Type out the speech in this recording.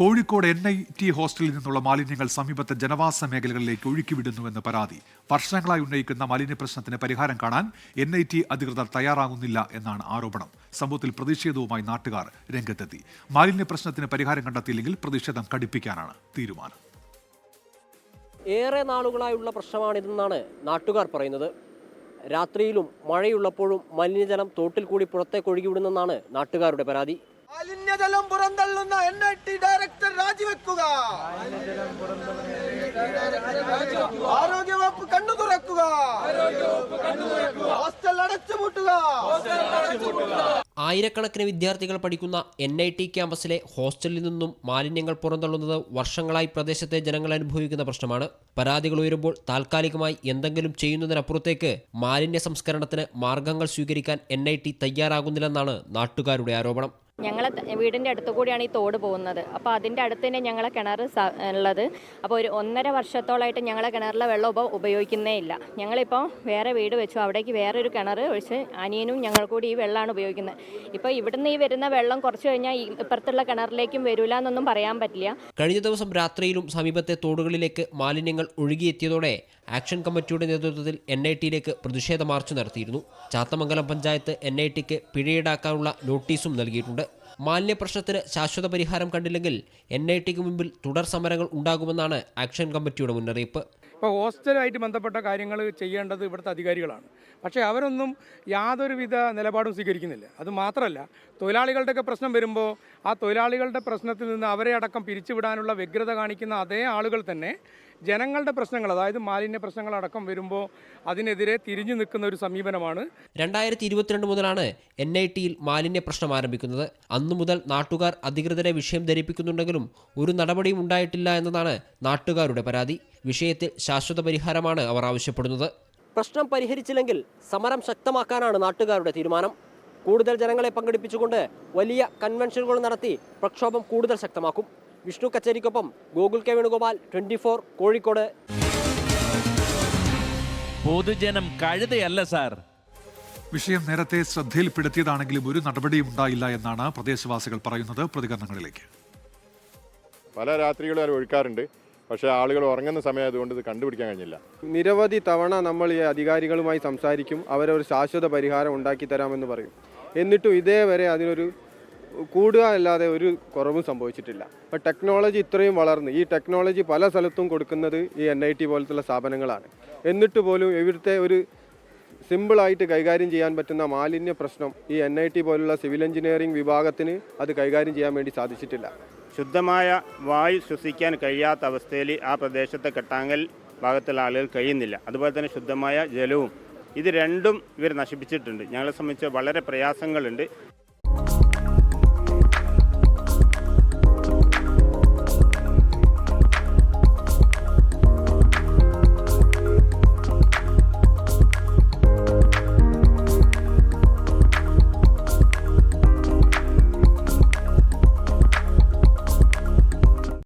Kozhikode N I T ഹോസ്റ്റലിൽ നിന്നുള്ള മാലിന്യങ്ങൾ സമീപത്തെ ജനവാസ മേഖലകളിലേക്ക് ഒഴുക്കിവിടുന്നുവെന്ന് പരാതി. വർഷങ്ങളായി ഉന്നയിക്കുന്ന മാലിന്യ പ്രശ്നത്തിന് പരിഹാരം കാണാൻ എൻ ഐ ടി അധികൃതർ തയ്യാറാകുന്നില്ല എന്നാണ് ആരോപണം. സംഭവത്തിൽ പ്രതിഷേധവുമായി നാട്ടുകാർ രംഗത്തെത്തി. മാലിന്യ പ്രശ്നത്തിന് പരിഹാരം കണ്ടെത്തിയില്ലെങ്കിൽ പ്രതിഷേധം കടുപ്പിക്കാനാണ് തീരുമാനം. ഏറെ നാളുകളായുള്ള പ്രശ്നമാണിതെന്നാണ് നാട്ടുകാർ പറയുന്നത്. രാത്രിയിലും മഴയുള്ളപ്പോഴും മലിനജലം തോട്ടിൽ കൂടി പുറത്തേക്ക് ഒഴുകിവിടുന്നെന്നാണ് നാട്ടുകാരുടെ പരാതി. മാലിന്യജലം പുറന്തള്ളുന്ന എൻ ഐ ടി ഡയറക്ടർ രാജിവെക്കുക. ആരോഗ്യവകുപ്പ് കണ്ണു തുറക്കുക. ഹോസ്റ്റൽ അടച്ചുപൂട്ടുക. ആയിരക്കണക്കിന് വിദ്യാർത്ഥികൾ പഠിക്കുന്ന എൻ ഐ ടി ക്യാമ്പസിലെ ഹോസ്റ്റലിൽ നിന്നും മാലിന്യങ്ങൾ പുറന്തള്ളുന്നത് വർഷങ്ങളായി പ്രദേശത്തെ ജനങ്ങൾ അനുഭവിക്കുന്ന പ്രശ്നമാണ്. പരാതികൾ ഉയരുമ്പോൾ താൽക്കാലികമായി എന്തെങ്കിലും ചെയ്യുന്നതിനപ്പുറത്തേക്ക് മാലിന്യ സംസ്കരണത്തിന് മാർഗങ്ങൾ സ്വീകരിക്കാൻ എൻ ഐ ടി തയ്യാറാകുന്നില്ലെന്നാണ് നാട്ടുകാരുടെ ആരോപണം. ഞങ്ങളെ വീടിന്റെ അടുത്തു കൂടിയാണ് ഈ തോട് പോകുന്നത്. അപ്പോൾ അതിന്റെ അടുത്ത് തന്നെ ഞങ്ങളെ കിണർ ഉള്ളത്. അപ്പോൾ ഒരു ഒന്നര വർഷത്തോളമായിട്ട് ഞങ്ങളെ കിണറിലെ വെള്ളം ഇപ്പോൾ ഉപയോഗിക്കുന്നേ ഇല്ല. ഞങ്ങളിപ്പോൾ വേറെ വീട് വെച്ചു. അവിടേക്ക് ഒരു കിണർ ഒഴിച്ച് അനിയനും ഞങ്ങൾ കൂടി ഈ വെള്ളമാണ് ഉപയോഗിക്കുന്നത്. ഇപ്പോൾ ഇവിടുന്ന് ഈ വരുന്ന വെള്ളം കുറച്ച് കഴിഞ്ഞാൽ ഈ ഇപ്പുറത്തുള്ള കിണറിലേക്കും വരില്ല എന്നൊന്നും പറയാൻ പറ്റില്ല. കഴിഞ്ഞ ദിവസം രാത്രിയിലും സമീപത്തെ തോടുകളിലേക്ക് മാലിന്യങ്ങൾ ഒഴുകിയെത്തിയതോടെ ആക്ഷൻ കമ്മിറ്റിയുടെ നേതൃത്വത്തിൽ എൻ ഐ ടിയിലേക്ക് പ്രതിഷേധ മാർച്ച് നടത്തിയിരുന്നു. ചാത്തമംഗലം പഞ്ചായത്ത് എൻ ഐ ടിക്ക് പിഴയീടാക്കാനുള്ള നോട്ടീസും നൽകിയിട്ടുണ്ട്. മാലിന്യ പ്രശ്നത്തിന് ശാശ്വത പരിഹാരം കണ്ടില്ലെങ്കിൽ എൻ ഐ ടിക്ക് മുമ്പിൽ തുടർ സമരങ്ങൾ ഉണ്ടാകുമെന്നാണ് ആക്ഷൻ കമ്മിറ്റിയുടെ മുന്നറിയിപ്പ്. ഇപ്പോൾ ഹോസ്റ്റലുമായിട്ട് ബന്ധപ്പെട്ട കാര്യങ്ങൾ ചെയ്യേണ്ടത് ഇവിടുത്തെ അധികാരികളാണ്. പക്ഷേ അവരൊന്നും യാതൊരുവിധ നിലപാടും സ്വീകരിക്കുന്നില്ല. അത് മാത്രമല്ല തൊഴിലാളികളുടെയൊക്കെ പ്രശ്നം വരുമ്പോൾ ആ തൊഴിലാളികളുടെ പ്രശ്നത്തിൽ നിന്ന് അവരെ അടക്കം പിരിച്ചുവിടാനുള്ള വ്യഗ്രത കാണിക്കുന്ന അതേ ആളുകൾ തന്നെ ജനങ്ങളുടെ പ്രശ്നങ്ങൾ അതായത് മാലിന്യ പ്രശ്നങ്ങളടക്കം വരുമ്പോൾ അതിനെതിരെ തിരിഞ്ഞു നിൽക്കുന്ന ഒരു സമീപനമാണ്. രണ്ടായിരത്തി ഇരുപത്തിരണ്ട് മുതലാണ് എൻ ഐ ടിയിൽ മാലിന്യ പ്രശ്നം ആരംഭിക്കുന്നത്. അന്നു മുതൽ നാട്ടുകാർ അധികൃതരെ വിഷയം ധരിപ്പിക്കുന്നുണ്ടെങ്കിലും ഒരു നടപടിയും ഉണ്ടായിട്ടില്ല എന്നതാണ് നാട്ടുകാരുടെ പരാതി. വിഷയത്തിൽ ശാശ്വത പരിഹാരമാണ് അവർ ആവശ്യപ്പെടുന്നത്. പ്രശ്നം പരിഹരിച്ചില്ലെങ്കിൽ സമരം ശക്തമാക്കാനാണ് നാട്ടുകാരുടെ തീരുമാനം. കൂടുതൽ ജനങ്ങളെ പങ്കെടുപ്പിച്ചുകൊണ്ട് വലിയ കൺവെൻഷനുകൾ നടത്തി പ്രക്ഷോഭം കൂടുതൽ ശക്തമാക്കും. Vishnu കച്ചേരിക്കൊപ്പം Gokul K Venugopal twenty four Kozhikode. പൊതുജനം കഴുതയല്ല സാർ. വിഷയം നേരത്തെ ശ്രദ്ധയിൽപ്പെടുത്തിയതാണെങ്കിലും ഒരു നടപടിയും ഉണ്ടായില്ല എന്നാണ് പ്രദേശവാസികൾ പറയുന്നത് പ്രതികരണങ്ങളിലേക്ക്. പല രാത്രികളും അത് ഒഴുക്കാറുണ്ട്. പക്ഷേ ആളുകൾ ഉറങ്ങുന്ന സമയമായതുകൊണ്ട് ഇത് കണ്ടുപിടിക്കാൻ കഴിഞ്ഞില്ല. നിരവധി തവണ നമ്മൾ ഈ അധികാരികളുമായി സംസാരിക്കും അവരൊരു ശാശ്വത പരിഹാരം ഉണ്ടാക്കി തരാമെന്ന് പറയും. എന്നിട്ടും ഇതേവരെ അതിനൊരു കൂടുക അല്ലാതെ ഒരു കുറവും സംഭവിച്ചിട്ടില്ല. അപ്പോൾ ടെക്നോളജി ഇത്രയും വളർന്ന് ഈ ടെക്നോളജി പല സ്ഥലത്തും കൊടുക്കുന്നത് ഈ എൻ ഐ ടി പോലത്തുള്ള സ്ഥാപനങ്ങളാണ്. എന്നിട്ട് പോലും ഇവിടുത്തെ ഒരു സിമ്പിളായിട്ട് കൈകാര്യം ചെയ്യാൻ പറ്റുന്ന മാലിന്യ പ്രശ്നം ഈ എൻ ഐ ടി പോലുള്ള സിവിൽ എഞ്ചിനീയറിംഗ് വിഭാഗത്തിന് അത് കൈകാര്യം ചെയ്യാൻ വേണ്ടി സാധിച്ചിട്ടില്ല. ശുദ്ധമായ വായു ശ്വസിക്കാൻ കഴിയാത്ത അവസ്ഥയിൽ ആ പ്രദേശത്തെ കെട്ടാങ്കൽ ഭാഗത്തുള്ള ആളുകൾ കഴിയുന്നില്ല. അതുപോലെ തന്നെ ശുദ്ധമായ ജലവും. ഇത് രണ്ടും ഇവർ നശിപ്പിച്ചിട്ടുണ്ട്. ഞങ്ങളെ സംബന്ധിച്ച് വളരെ പ്രയാസങ്ങളുണ്ട്.